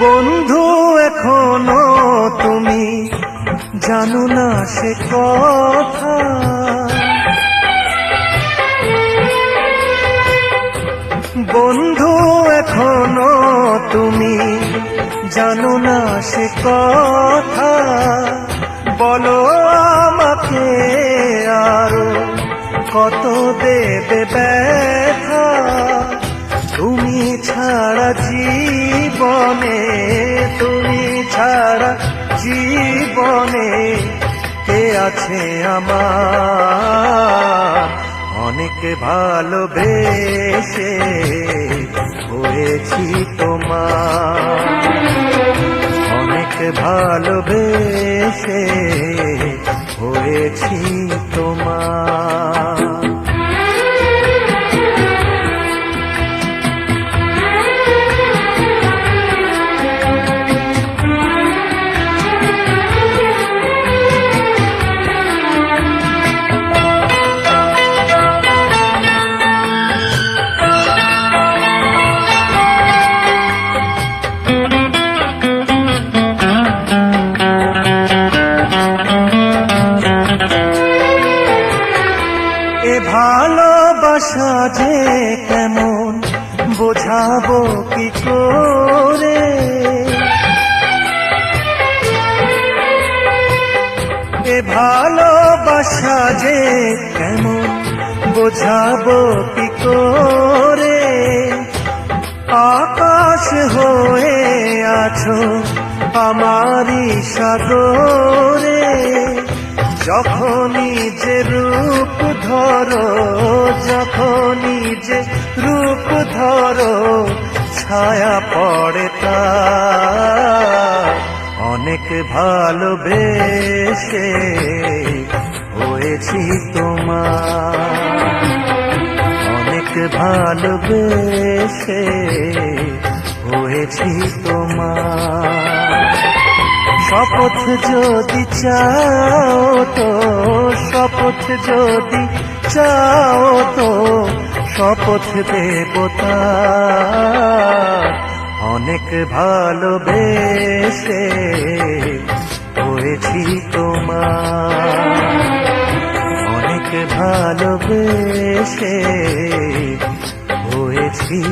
বন্ধু এখনও তুমি, জানো না সে কথা। বন্ধু এখনও তুমি, জানো না সে কথা। বলো আমাকে আরও কত দেবে ব্যথা। জীবনে কে আছে আমার? অনেক ভালোবেসে হয়েছি তোমার। অনেক ভালোবেসে হয়েছি তোমার। এ ভালোবাসা যে কেমন? বোঝাবো কি করে? এ ভালোবাসা যে কেমন? বোঝাবো কি করে? আকাশ হয়ে আছো আমারই সাগরে। যখনই যে রূপ ধরো, যখনই যে রূপ ধরো, ছায়া পড়ে তার অনেক ভালোবেসে হয়েছি তোমার। অনেক ভালোবেসে হয়েছি তোমার। শপথ যদি চাও তো শপথ যদি চাও তো শপথ দেবতা। অনেক ভালোবেসে হয়েছি তোমার। অনেক ভালোবেসে হয়েছি